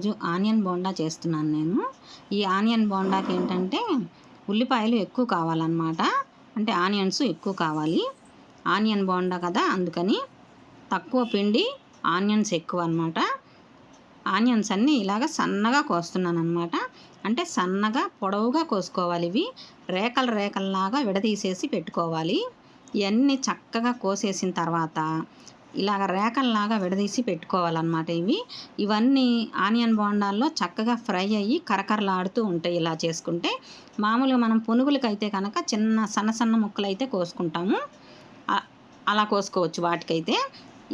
ఈరోజు ఆనియన్ బోండా చేస్తున్నాను నేను. ఈ ఆనియన్ బోండాకి ఏంటంటే ఉల్లిపాయలు ఎక్కువ కావాలన్నమాట. అంటే ఆనియన్స్ ఎక్కువ కావాలి. ఆనియన్ బోండా కదా అందుకని తక్కువ పిండి ఆనియన్స్ ఎక్కువ అనమాట ఆనియన్స్ అన్నీ ఇలాగ సన్నగా కోస్తున్నాను అనమాట అంటే సన్నగా పొడవుగా కోసుకోవాలి ఇవి. రేకలు రేకల్లాగా విడదీసేసి పెట్టుకోవాలి. ఇవన్నీ చక్కగా కోసేసిన తర్వాత ఇలాగ రేఖల్లాగా విడదీసి పెట్టుకోవాలన్నమాట ఇవి. ఇవన్నీ ఆనియన్ బోండాల్లో చక్కగా ఫ్రై అయ్యి కరకరలాడుతూ ఉంటాయి ఇలా చేసుకుంటే. మామూలుగా మనం పునుగులకైతే కనుక చిన్న సన్న సన్న ముక్కలు అయితే కోసుకుంటాము అలా కోసుకోవచ్చు వాటికైతే.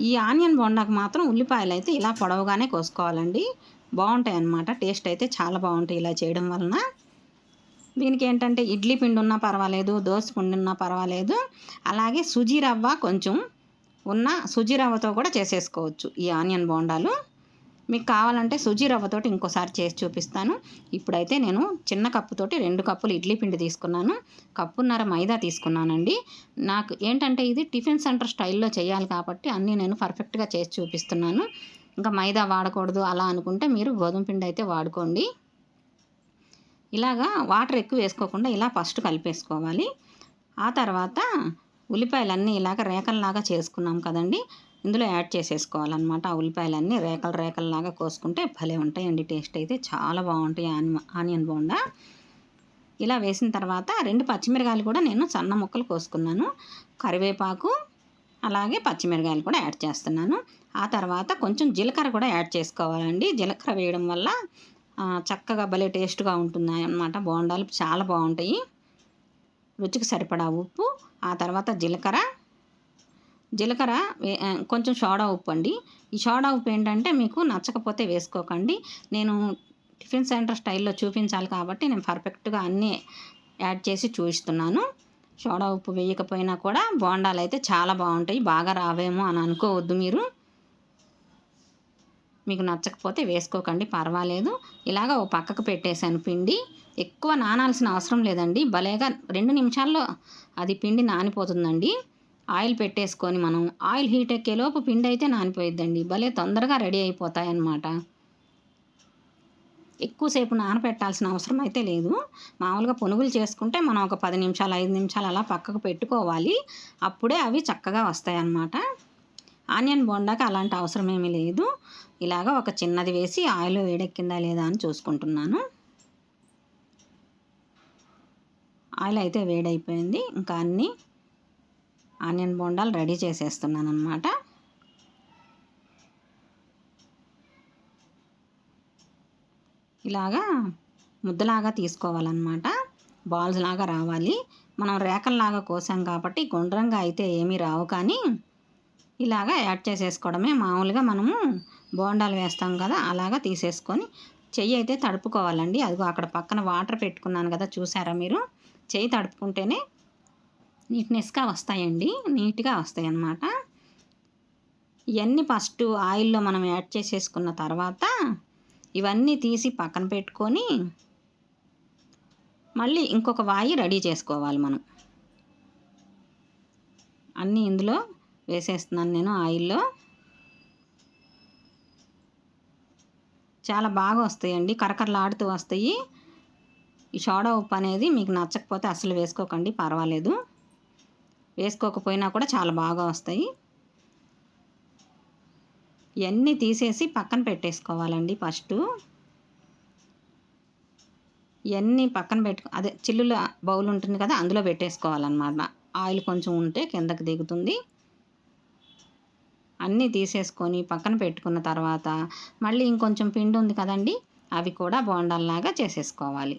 ఈ ఆనియన్ బోండాకు మాత్రం ఉల్లిపాయలు అయితే ఇలా పొడవుగానే కోసుకోవాలండి. బాగుంటాయి అన్నమాట టేస్ట్ అయితే చాలా బాగుంటాయి ఇలా చేయడం వలన. దీనికి ఏంటంటే ఇడ్లీ పిండి ఉన్నా పర్వాలేదు దోశ పిండి ఉన్నా పర్వాలేదు. అలాగే సుజీ రవ్వ కొంచెం ఉన్న సుజీ రవ్వతో కూడా చేసేసుకోవచ్చు ఈ ఆనియన్ బోండాలు. మీకు కావాలంటే సుజీ రవ్వతోటి ఇంకోసారి చేసి చూపిస్తాను. ఇప్పుడైతే నేను చిన్న కప్పుతోటి రెండు కప్పులు ఇడ్లీ పిండి తీసుకున్నాను. కప్పున్నర మైదా తీసుకున్నానండి. నాకు ఏంటంటే ఇది టిఫిన్ సెంటర్ స్టైల్లో చేయాలి కాబట్టి అన్నీ నేను పర్ఫెక్ట్గా చేసి చూపిస్తున్నాను. ఇంకా మైదా వాడకూడదు అలా అనుకుంటే మీరు గోధుమ పిండి అయితే వాడుకోండి. ఇలాగా వాటర్ ఎక్కువ వేసుకోకుండా ఇలా ఫస్ట్ కలిపేసుకోవాలి. ఆ తర్వాత ఉల్లిపాయలన్నీ ఇలాగ రేఖల్లాగా చేసుకున్నాం కదండి. ఇందులో యాడ్ చేసేసుకోవాలన్నమాట. ఆ ఉల్లిపాయలన్నీ రేఖలు రేఖల్లాగా కోసుకుంటే భలే ఉంటాయండి. టేస్ట్ అయితే చాలా బాగుంటాయి. ఆనియన్ బోండా. ఇలా వేసిన తర్వాత రెండు పచ్చిమిరకాయలు కూడా నేను సన్న ముక్కలు కోసుకున్నాను. కరివేపాకు అలాగే పచ్చిమిరకాయలు కూడా యాడ్ చేస్తున్నాను. ఆ తర్వాత కొంచెం జీలకర్ర కూడా యాడ్ చేసుకోవాలండి. జీలకర్ర వేయడం వల్ల చక్కగా భలే టేస్ట్గా ఉంటుంది అన్నమాట బోండాలు చాలా బాగుంటాయి. రుచికి సరిపడా ఉప్పు ఆ తర్వాత జీలకర్ర. జీలకర్ర కొంచెం సోడా ఉప్పు అండి. ఈ సోడా ఉప్పు ఏంటంటే మీకు నచ్చకపోతే వేసుకోకండి. నేను టిఫిన్ సెంటర్ స్టైల్లో చూపించాలి కాబట్టి నేను పర్ఫెక్ట్గా అన్నీ యాడ్ చేసి చూపిస్తున్నాను. సోడా ఉప్పు వేయకపోయినా కూడా బోండాలు అయితే చాలా బాగుంటాయి. బాగా రావేమో అని అనుకోవద్దు మీరు. మీకు నచ్చకపోతే వేసుకోకండి పర్వాలేదు. ఇలాగ ఓ పక్కకు పెట్టేశాను పిండి. ఎక్కువ నానాల్సిన అవసరం లేదండి. భలేగా రెండు నిమిషాల్లో అది పిండి నానిపోతుందండి. ఆయిల్ పెట్టేసుకొని మనం ఆయిల్ హీట్ ఎక్కేలోపు పిండి అయితే నానిపోయిద్దండి. భలే తొందరగా రెడీ అయిపోతాయన్నమాట. ఎక్కువసేపు నానపెట్టాల్సిన అవసరం అయితే లేదు. మామూలుగా పునుగులు చేసుకుంటే మనం ఒక పది నిమిషాలు ఐదు నిమిషాలు అలా పక్కకు పెట్టుకోవాలి. అప్పుడే అవి చక్కగా వస్తాయి అన్నమాట ఆనియన్ బోండాకి అలాంటి అవసరం ఏమీ లేదు. ఇలాగ ఒక చిన్నది వేసి ఆయిల్ వేడెక్కిందా లేదా అని చూసుకుంటున్నాను. ఆయిల్ అయితే వేడైపోయింది. ఇంకా అన్నీ ఆనియన్ బోండాలు రెడీ చేసేస్తున్నాను అనమాట ఇలాగా ముద్దలాగా తీసుకోవాలన్నమాట. బాల్స్ లాగా రావాలి. మనం రేకల్లాగా కోసాం కాబట్టి గుండ్రంగా అయితే ఏమీ రావు కానీ ఇలాగా యాడ్ చేసేసుకోవడమే. మామూలుగా మనము బోండాలు వేస్తాం కదా అలాగా తీసేసుకొని చెయ్యి అయితే తడుపుకోవాలండి. అదిగో అక్కడ పక్కన వాటర్ పెట్టుకున్నాను కదా చూసారా మీరు? చేయి తడుపుకుంటేనే నీట్నెస్గా వస్తాయండి. నీట్గా వస్తాయి అన్నమాట ఇవన్నీ ఫస్ట్ ఆయిల్లో మనం యాడ్ చేసేసుకున్న తర్వాత ఇవన్నీ తీసి పక్కన పెట్టుకొని మళ్ళీ ఇంకొక వాయి రెడీ చేసుకోవాలి మనం. అన్నీ ఇందులో వేసేస్తున్నాను నేను ఆయిల్లో. చాలా బాగా వస్తాయండి. కరకరలాడుతూ వస్తాయి. ఈ సోడా ఉప్పు అనేది మీకు నచ్చకపోతే అసలు వేసుకోకండి పర్వాలేదు. వేసుకోకపోయినా కూడా చాలా బాగా వస్తాయి. ఇవన్నీ తీసేసి పక్కన పెట్టేసుకోవాలండి ఫస్ట్. ఇవన్నీ పక్కన పెట్టు అదే చిల్లుల బౌల్ ఉంటుంది కదా అందులో పెట్టేసుకోవాలన్నమాట. ఆయిల్ కొంచెం ఉంటే కిందకి దిగుతుంది. అన్నీ తీసేసుకొని పక్కన పెట్టుకున్న తర్వాత మళ్ళీ ఇంకొంచెం పిండి ఉంది కదండి అవి కూడా బోండాల్లాగా చేసేసుకోవాలి.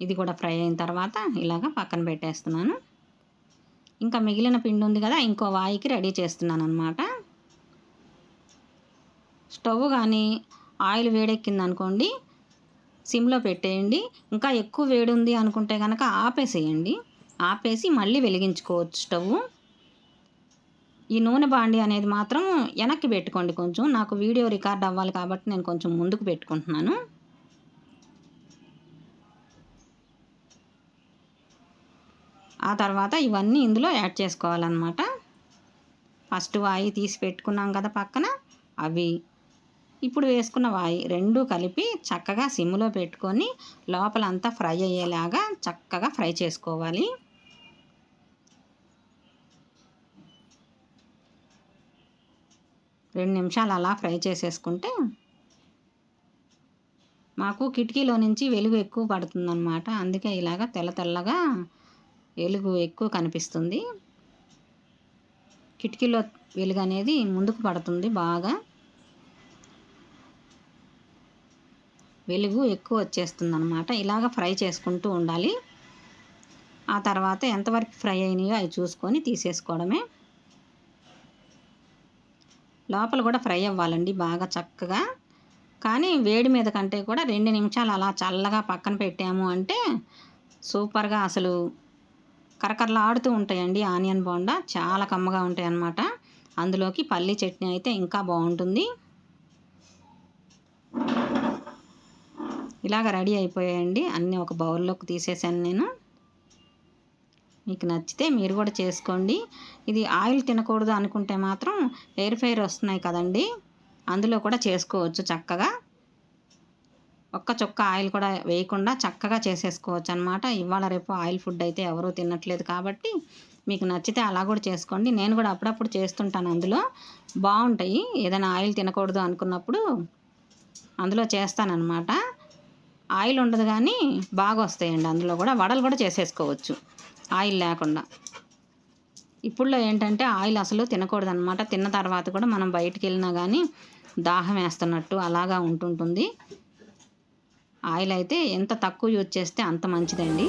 ఇది కూడా ఫ్రై అయిన తర్వాత ఇలాగ పక్కన పెట్టేస్తున్నాను. ఇంకా మిగిలిన పిండి ఉంది కదా ఇంకో వాయికి రెడీ చేస్తున్నాను అనమాట స్టవ్ కానీ ఆయిల్ వేడెక్కింది అనుకోండి సిమ్లో పెట్టేయండి. ఇంకా ఎక్కువ వేడి ఉంది అనుకుంటే కనుక ఆపేసేయండి. ఆపేసి మళ్ళీ వెలిగించుకోవచ్చు స్టవ్ ఈ నూనె బాండి అనేది మాత్రం వెనక్కి పెట్టుకోండి కొంచెం. నాకు వీడియో రికార్డ్ అవ్వాలి కాబట్టి నేను కొంచెం ముందుకు పెట్టుకుంటున్నాను. ఆ తర్వాత ఇవన్నీ ఇందులో యాడ్ చేసుకోవాలన్నమాట. ఫస్ట్ వాయి తీసి పెట్టుకున్నాం కదా పక్కన. అవి ఇప్పుడు వేసుకున్న వాయి రెండు కలిపి చక్కగా సిమ్లో పెట్టుకొని లోపలంతా ఫ్రై అయ్యేలాగా చక్కగా ఫ్రై చేసుకోవాలి. రెండు నిమిషాలు అలా ఫ్రై చేసేసుకుంటే మాకు కిటికీలో నుంచి వెలుగు ఎక్కువ పడుతుందన్నమాట. అందుకే ఇలాగ తెల్ల తెల్లగా వెలుగు ఎక్కువ కనిపిస్తుంది. కిటికీలో వెలుగు అనేది ముందుకు పడుతుంది బాగా. వెలుగు ఎక్కువ వచ్చేస్తుంది అనమాట ఇలాగ ఫ్రై చేసుకుంటూ ఉండాలి. ఆ తర్వాత ఎంతవరకు ఫ్రై అయినాయో అవి చూసుకొని తీసేసుకోవడమే. లోపల కూడా ఫ్రై అవ్వాలండి బాగా చక్కగా. కానీ వేడి మీద కంటే కూడా రెండు నిమిషాలు అలా చల్లగా పక్కన పెట్టాము అంటే సూపర్గా అసలు కరకరలాడుతూ ఉంటాయండి ఆనియన్ బోండా. చాలా కమ్మగా ఉంటాయి అన్నమాట అందులోకి పల్లి చట్నీ అయితే ఇంకా బాగుంటుంది. ఇలాగ రెడీ అయిపోయాయండి. అన్నీ ఒక బౌల్లోకి తీసేసాను నేను. మీకు నచ్చితే మీరు కూడా చేసుకోండి. ఇది ఆయిల్ తినకూడదు అనుకుంటే మాత్రం ఎయిర్ ఫైర్ వస్తున్నాయి కదండి. అందులో కూడా చేసుకోవచ్చు చక్కగా. ఒక్క చుక్క ఆయిల్ కూడా వేయకుండా చక్కగా చేసేసుకోవచ్చు అనమాట ఇవాళ రేపు ఆయిల్ ఫుడ్ అయితే ఎవరూ తినట్లేదు కాబట్టి మీకు నచ్చితే అలా కూడా చేసుకోండి. నేను కూడా అప్పుడప్పుడు చేస్తుంటాను అందులో. బాగుంటాయి. ఏదైనా ఆయిల్ తినకూడదు అనుకున్నప్పుడు అందులో చేస్తానన్నమాట. ఆయిల్ ఉండదు కానీ బాగా వస్తాయండి అందులో కూడా. వడలు కూడా చేసేసుకోవచ్చు. ఆయిల్ లేకుండా. ఇప్పుడులో ఏంటంటే ఆయిల్ అసలు తినకూడదు అనమాట తిన్న తర్వాత కూడా మనం బయటికి వెళ్ళినా కానీ దాహం వేస్తున్నట్టు అలాగా ఉంటుంటుంది. ఆయిల్ అయితే ఎంత తక్కువ యూజ్ చేస్తే అంత మంచిదండి.